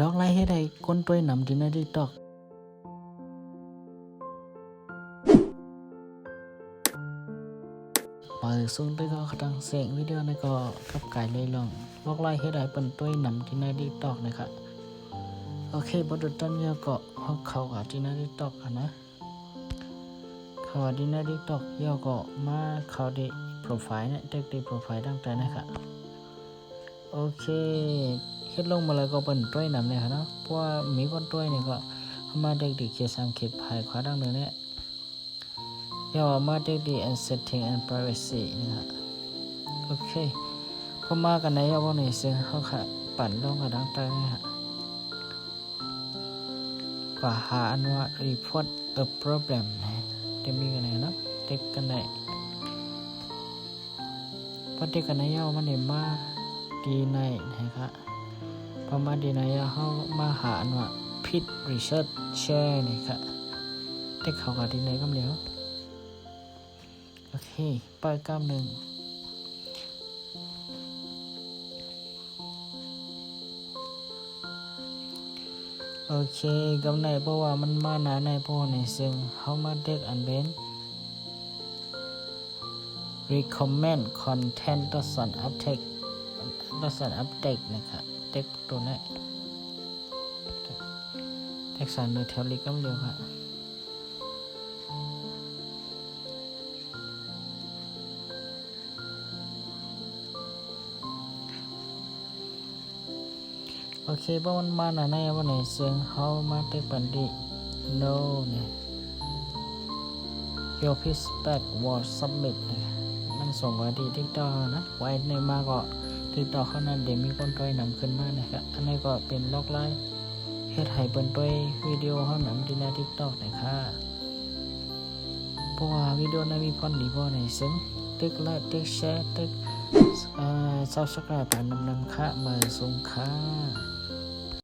ลอกไล่ให้ได้ก้นตัวหนำที่ในทิกตอกเปิดซูนไปก็กระดังเสียงวิดีโอในก็กับไก่เลยลองลอกไล่ให้ได้เป็นตัวหนำที่ในทิกตอกนะครับโอเคบทตันเยอะก็เขาเขากับที่ในทิกตอกนะเขาที่ในทิกตอกเยอะก็มาเขาดีโปรไฟล์เนี่ยเด็กดีโปรไฟล์ตั้งแต่นะครับโอเค เฮ็ดลงมาแล้วก็เป็นต้วยนำเนี่ยครับเนาะเพราะว่ามีคนต้วยนี่ก็มาเด็กดีเขียนสามเขียนภายขวาดังเดินเนี่ยย่อมาเด็กดี and setting and privacy นะครับโอเคพอมากันในย่อว่าในซึ่งเขาค่ะปั่นลงกับดังใต้เนี่ยฮะก็หาอันว่า report a problem นะจะมีกันไหนเนาะเด็กกันไหนพอเด็กกันไหนย่อมันเนี่ยมาดีในนะครับ พอมาดีในเขามาหาว่าพิษรีเสิร์ชแชร์นี่ครับได้เข้ากับดีในก็เร็วโอเคไปกล้ามหนึ่งโอเคกำในเพราะว่ามันมาหนาในเพราะว่าในซึ่งเขามาเด็กอันเบน recommend content ตัวสอน uptake ตัวสอน update นะครับ เด็กตัวนี้เด็กสอนเนื้อเทลิกัมเร็วครับโอเคเพรามันมาหนาในวันไหนเซึ่งเขามาเด็กปันดี no เนี่ย your feedback was submit นะครับมันส่งไว้ที่ TikTok นะ ไว้ในมาก็ ติดต่อเขานั้นเดี๋ยวมีคนต้อยนำขึ้นมานะครับ อันนี้ก็เป็นล็อกไลน์เฮ็ดให้เปิ้นต้อยวิดีโอเขานำที่หน้าทิกตอกนะคะเพราะว่าวิดีโอนั้นมีพอนดีบ่ในซึ่งตึกไลค์ตึกแชร์ตึกเอ่อซับสไครป์ผ่านนำนำค่ะมาส่งค่ะ